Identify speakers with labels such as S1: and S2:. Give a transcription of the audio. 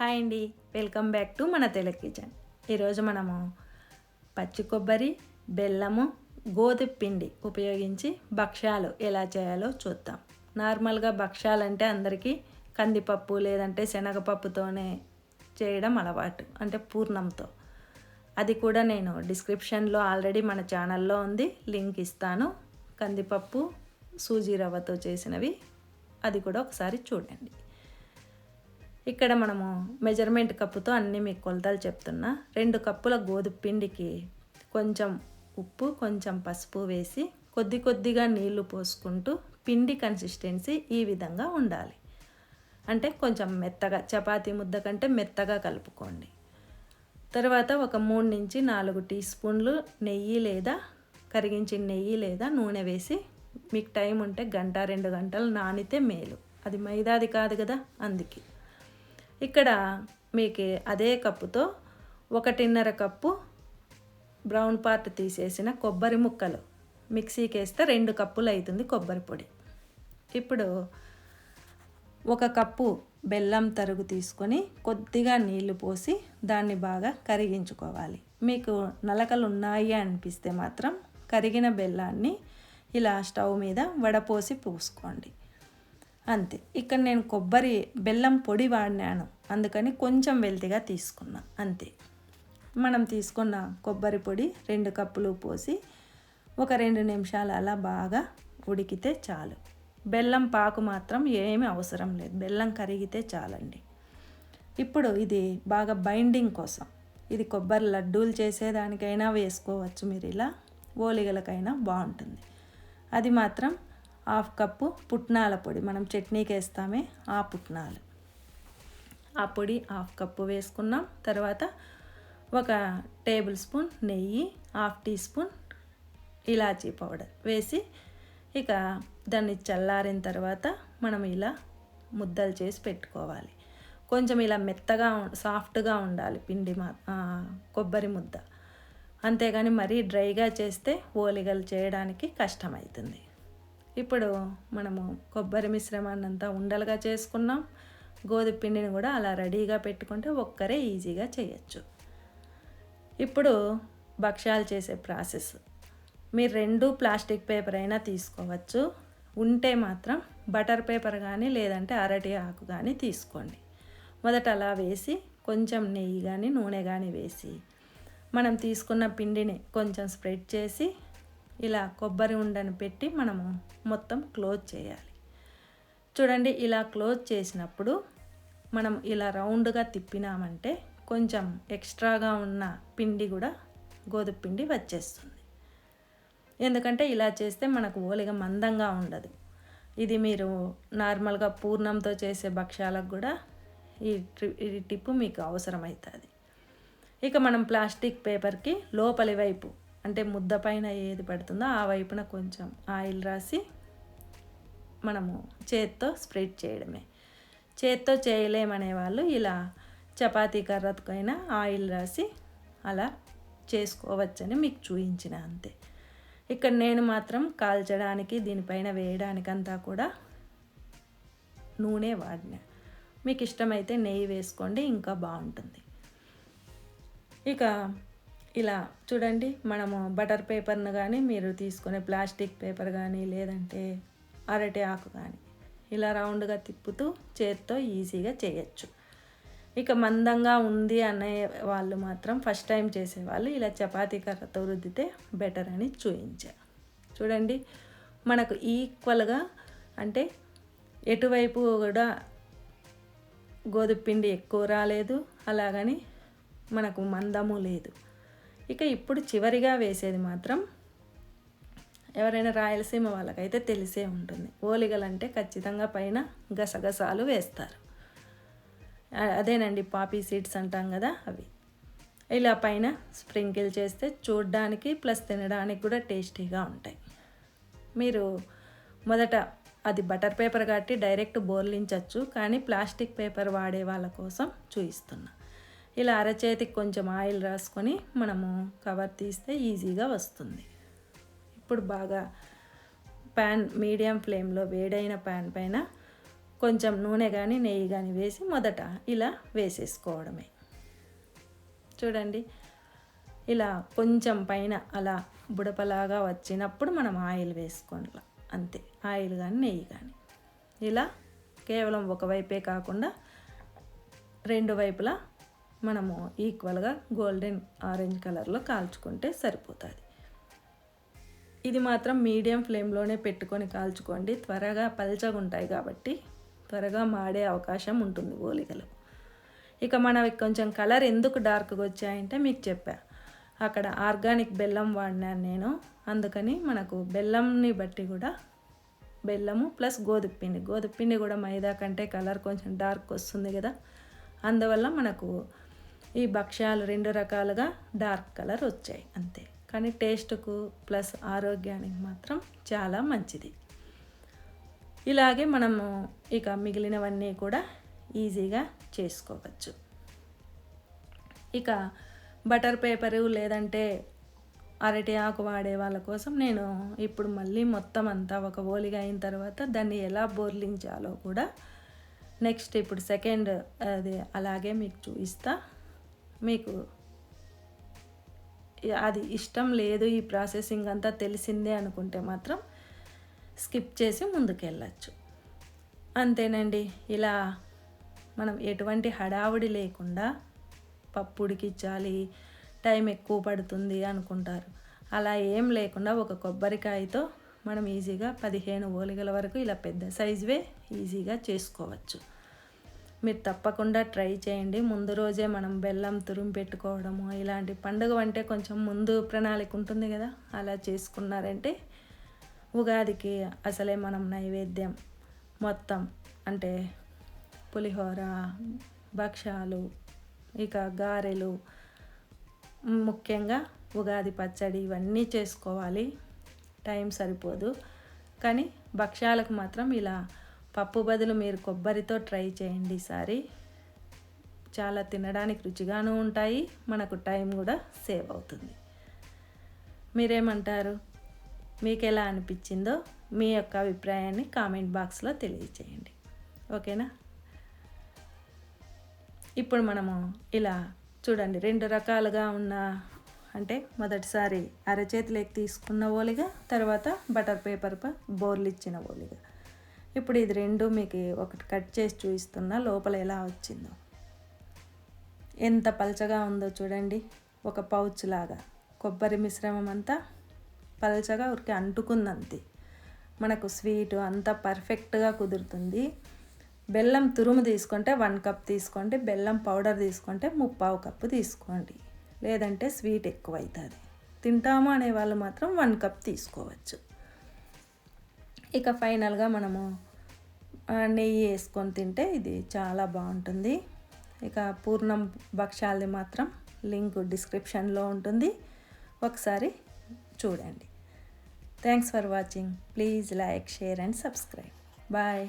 S1: Hi అండి. Welcome back to మన Telugu kitchen. ఈరోజు మనము పచ్చి కొబ్బరి బెల్లము గోధుమ పిండి ఉపయోగించి భక్ష్యాలు ఎలా చేయాలో చూద్దాం. నార్మల్గా భక్ష్యాలు అంటే అందరికీ కందిపప్పు లేదంటే శనగపప్పుతోనే చేయడం అలవాటు అంటే పూర్ణంతో. అది కూడా నేను డిస్క్రిప్షన్లో ఆల్రెడీ మన ఛానల్లో ఉంది లింక్ ఇస్తాను. కందిపప్పు సూజీ రవ్వతో చేసినవి అది కూడా ఒకసారి చూడండి. ఇక్కడ మనము మెజర్మెంట్ కప్పుతో అన్నీ మీకు కొలతలు చెప్తున్నా. రెండు కప్పుల గోధుమ పిండికి కొంచెం ఉప్పు కొంచెం పసుపు వేసి కొద్ది కొద్దిగా నీళ్ళు పోసుకుంటూ పిండి కన్సిస్టెన్సీ ఈ విధంగా ఉండాలి. అంటే కొంచెం మెత్తగా చపాతీ ముద్ద కంటే మెత్తగా కలుపుకోండి. తర్వాత ఒక మూడు నుంచి నాలుగు టీ స్పూన్లు నెయ్యి లేదా కరిగించిన నెయ్యి లేదా నూనె వేసి మీకు టైం ఉంటే గంట రెండు గంటలు నానితే మేలు. అది మైదాది కాదు కదా అందుకే. ఇక్కడ మీకు అదే కప్పుతో ఒకటిన్నర కప్పు బ్రౌన్ పార్ట్ తీసేసిన కొబ్బరి ముక్కలు. మిక్సీకి వేస్తే రెండు కప్పులు అవుతుంది కొబ్బరి పొడి. ఇప్పుడు ఒక కప్పు బెల్లం తరుగు తీసుకొని కొద్దిగా నీళ్ళు పోసి దాన్ని బాగా కరిగించుకోవాలి. మీకు నలకలు ఉన్నాయి అనిపిస్తే మాత్రం కరిగిన బెల్లాన్ని ఇలా స్టవ్ మీద వడపోసి పూసుకోండి. అంతే. ఇక్కడ నేను కొబ్బరి బెల్లం పొడి వాడినాను. అందుకని కొంచెం వెల్తిగా తీసుకున్నా. అంతే. మనం తీసుకున్న కొబ్బరి పొడి రెండు కప్పులు పోసి ఒక రెండు నిమిషాలు అలా బాగా ఉడికితే చాలు. బెల్లం పాకు మాత్రం ఏమీ అవసరం లేదు. బెల్లం కరిగితే చాలండి. ఇప్పుడు ఇది బాగా బైండింగ్ కోసం. ఇది కొబ్బరి లడ్డూలు చేసేదానికైనా వేసుకోవచ్చు మీరు ఇలా. ఓలిగలకైనా బాగుంటుంది. అది మాత్రం హాఫ్ కప్పు పుట్నాల పొడి. మనం చట్నీకి వేస్తామే ఆ పుట్నాలు. ఆ పొడి హాఫ్ కప్పు వేసుకున్నాం. తర్వాత ఒక టేబుల్ స్పూన్ నెయ్యి హాఫ్ టీ స్పూన్ ఇలాచీ పౌడర్ వేసి ఇక దాన్ని చల్లారిన తర్వాత మనం ఇలా ముద్దలు చేసి పెట్టుకోవాలి. కొంచెం ఇలా మెత్తగా సాఫ్ట్గా ఉండాలి పిండి మా కొబ్బరి ముద్ద. అంతేగాని మరీ డ్రైగా చేస్తే ఓలిగలు చేయడానికి కష్టమవుతుంది. ఇప్పుడు మనము కొబ్బరి మిశ్రమాన్ని అంతా ఉండలుగా చేసుకున్నాం. గోధుమ పిండిని కూడా అలా రెడీగా పెట్టుకుంటే ఒక్కరే ఈజీగా చేయొచ్చు. ఇప్పుడు భక్ష్యాలు చేసే ప్రాసెస్. మీరు రెండు ప్లాస్టిక్ పేపర్ అయినా తీసుకోవచ్చు. ఉంటే మాత్రం బటర్ పేపర్ కానీ లేదంటే అరటి ఆకు కానీ తీసుకోండి. మొదట అలా వేసి కొంచెం నెయ్యి కానీ నూనె కానీ వేసి మనం తీసుకున్న పిండిని కొంచెం స్ప్రెడ్ చేసి ఇలా కొబ్బరి ఉండని పెట్టి మనము మొత్తం క్లోజ్ చేయాలి. చూడండి ఇలా క్లోజ్ చేసినప్పుడు మనం ఇలా రౌండ్గా తిప్పినామంటే కొంచెం ఎక్స్ట్రాగా ఉన్న పిండి కూడా గోధుమ పిండి వచ్చేస్తుంది. ఎందుకంటే ఇలా చేస్తే మనకు ఓలిగా మందంగా ఉండదు. ఇది మీరు నార్మల్గా పూర్ణంతో చేసే భక్ష్యాలకు కూడా ఈ ఈ టిప్పు మీకు అవసరమవుతుంది ఇక మనం ప్లాస్టిక్ పేపర్కి లోపలి వైపు అంటే ముద్ద పైన ఏది పడుతుందో ఆ వైపున కొంచెం ఆయిల్ రాసి మనము చేత్తో స్ప్రెడ్ చేయడమే. చేత్తో చేయలేమనే వాళ్ళు ఇలా చపాతీ కర్రతకైనా ఆయిల్ రాసి అలా చేసుకోవచ్చని మీకు చూపించిన అంతే. ఇక్కడ నేను మాత్రం కాల్చడానికి దీనిపైన వేయడానికంతా కూడా నూనె వాడిన. మీకు ఇష్టమైతే నెయ్యి వేసుకోండి ఇంకా బాగుంటుంది. ఇక ఇలా చూడండి మనము బటర్ పేపర్ను కానీ మీరు తీసుకునే ప్లాస్టిక్ పేపర్ కానీ లేదంటే అరటి ఆకు కానీ ఇలా రౌండ్గా తిప్పుతూ చేత్తో ఈజీగా చేయొచ్చు. ఇక మందంగా ఉంది అనే వాళ్ళు మాత్రం ఫస్ట్ టైం చేసేవాళ్ళు ఇలా చపాతీ కర్రతో రుద్దితే బెటర్ అని చూపించారు చూడండి మనకు ఈక్వల్గా అంటే ఎటువైపు కూడా గోధుమ పిండి ఎక్కువ రాలేదు అలాగని మనకు మందము లేదు. ఇక ఇప్పుడు చివరిగా వేసేది మాత్రం ఎవరైనా రాయలసీమ వాళ్ళకైతే తెలిసే ఉంటుంది. ఓలిగలంటే ఖచ్చితంగా పైన గసగసాలు వేస్తారు. అదేనండి పాపీ సీడ్స్ అంటాం కదా అవి. ఇలా పైన స్ప్రింకిల్ చేస్తే చూడడానికి ప్లస్ తినడానికి కూడా టేస్టీగా ఉంటాయి. మీరు మొదట అది బటర్ పేపర్ కట్టి డైరెక్ట్ బోర్లించవచ్చు కానీ ప్లాస్టిక్ పేపర్ వాడే వాళ్ళ కోసం చూపిస్తున్నా ఇలా అరచేతికి కొంచెం ఆయిల్ రాసుకొని మనము కవర్ తీస్తే ఈజీగా వస్తుంది. ఇప్పుడు బాగా ప్యాన్ మీడియం ఫ్లేమ్లో వేడైన ప్యాన్ పైన కొంచెం నూనె కానీ నెయ్యి కానీ వేసి మొదట ఇలా వేసేసుకోవడమే. చూడండి ఇలా కొంచెం పైన అలా బుడపలాగా వచ్చినప్పుడు మనం ఆయిల్ వేసుకోవాలి అంతే. ఆయిల్ కానీ నెయ్యి కానీ ఇలా కేవలం ఒకవైపే కాకుండా రెండు వైపులా మనము ఈక్వల్గా గోల్డెన్ ఆరెంజ్ కలర్లో కాల్చుకుంటే సరిపోతుంది. ఇది మాత్రం మీడియం ఫ్లేమ్లోనే పెట్టుకొని కాల్చుకోండి. త్వరగా పల్చగా ఉంటాయి కాబట్టి త్వరగా మాడే అవకాశం ఉంటుంది గోలికలు ఇక మనవి కొంచెం కలర్ ఎందుకు డార్క్గా వచ్చాయంటే మీకు చెప్పా. అక్కడ ఆర్గానిక్ బెల్లం వాడినాను నేను. అందుకని మనకు బెల్లంని బట్టి కూడా బెల్లము ప్లస్ గోధుమ పిండి. గోధుమ పిండి కూడా మైదా కంటే కలర్ కొంచెం డార్క్ వస్తుంది కదా. అందువల్ల మనకు ఈ భక్ష్యాలు రెండు రకాలుగా డార్క్ కలర్ వచ్చాయి అంతే. కానీ టేస్ట్కు ప్లస్ ఆరోగ్యానికి మాత్రం చాలా మంచిది. ఇలాగే మనము ఇక మిగిలినవన్నీ కూడా ఈజీగా చేసుకోవచ్చు. ఇక బటర్ పేపరు లేదంటే అరటి ఆకు వాడే వాళ్ళ కోసం నేను ఇప్పుడు మళ్ళీ మొత్తం అంతా ఒక ఓలిగా అయిన తర్వాత దాన్ని ఎలా బోర్లించాలో కూడా నెక్స్ట్ ఇప్పుడు సెకండ్ అది అలాగే మీకు చూపిస్తా. మీకు అది ఇష్టం లేదు ఈ ప్రాసెసింగ్ అంతా తెలిసిందే అనుకుంటే మాత్రం స్కిప్ చేసి ముందుకెళ్ళచ్చు. అంతేనండి. ఇలా మనం ఎటువంటి హడావుడి లేకుండా పప్పు ఉడికించాలి టైం ఎక్కువ పడుతుంది అనుకుంటారు. అలా ఏం లేకుండా ఒక కొబ్బరికాయతో మనం ఈజీగా పదిహేను ఓలిగల వరకు ఇలా పెద్ద సైజువే ఈజీగా చేసుకోవచ్చు. మీరు తప్పకుండా ట్రై చేయండి. ముందు రోజే మనం బెల్లం తురుము పెట్టుకోవడము ఇలాంటి పండుగ అంటే కొంచెం ముందు ప్రణాళిక ఉంటుంది కదా అలా చేసుకున్నారంటే ఉగాదికి అసలే మనం నైవేద్యం మొత్తం అంటే పులిహోర భక్షాలు ఇక గారెలు ముఖ్యంగా ఉగాది పచ్చడి ఇవన్నీ చేసుకోవాలి. టైం సరిపోదు. కానీ భక్ష్యాలకు మాత్రం ఇలా పప్పు బదులు మీరు కొబ్బరితో ట్రై చేయండి ఈసారి చాలా తినడానికి రుచిగాను ఉంటాయి మనకు టైం కూడా సేవ్ అవుతుంది. మీరేమంటారు? మీకు ఎలా అనిపించిందో మీ యొక్క అభిప్రాయాన్ని కామెంట్ బాక్స్లో తెలియచేయండి. ఓకేనా? ఇప్పుడు మనము ఇలా చూడండి రెండు రకాలుగా ఉన్న అంటే మొదటిసారి అరచేతిలోకి తీసుకున్న ఓలిగా తర్వాత బటర్ పేపర్ బోర్లు ఇచ్చిన ఓలిగా. ఇప్పుడు ఇది రెండు మీకు ఒకటి కట్ చేసి చూపిస్తున్నా లోపల ఎలా వచ్చిందో. ఎంత పలచగా ఉందో చూడండి ఒక పౌచ్ లాగా. కొబ్బరి మిశ్రమం అంతా పలచగా ఉరికి అంటుకుందంతే. మనకు స్వీట్ అంతా పర్ఫెక్ట్గా కుదురుతుంది. బెల్లం తురుము తీసుకుంటే వన్ కప్ తీసుకోండి బెల్లం పౌడర్ తీసుకుంటే ముప్పావు కప్పు తీసుకోండి. లేదంటే స్వీట్ ఎక్కువ అవుతుంది తింటాము అనే వాళ్ళు మాత్రం వన్ కప్ తీసుకోవచ్చు. ఇక ఫైనల్గా మనము నెయ్యి వేసుకొని తింటే ఇది చాలా బాగుంటుంది. ఇక పూర్ణం భక్ష్యాలది మాత్రం లింక్ డిస్క్రిప్షన్లో ఉంటుంది. ఒకసారి చూడండి. Thanks for watching please like share and subscribe bye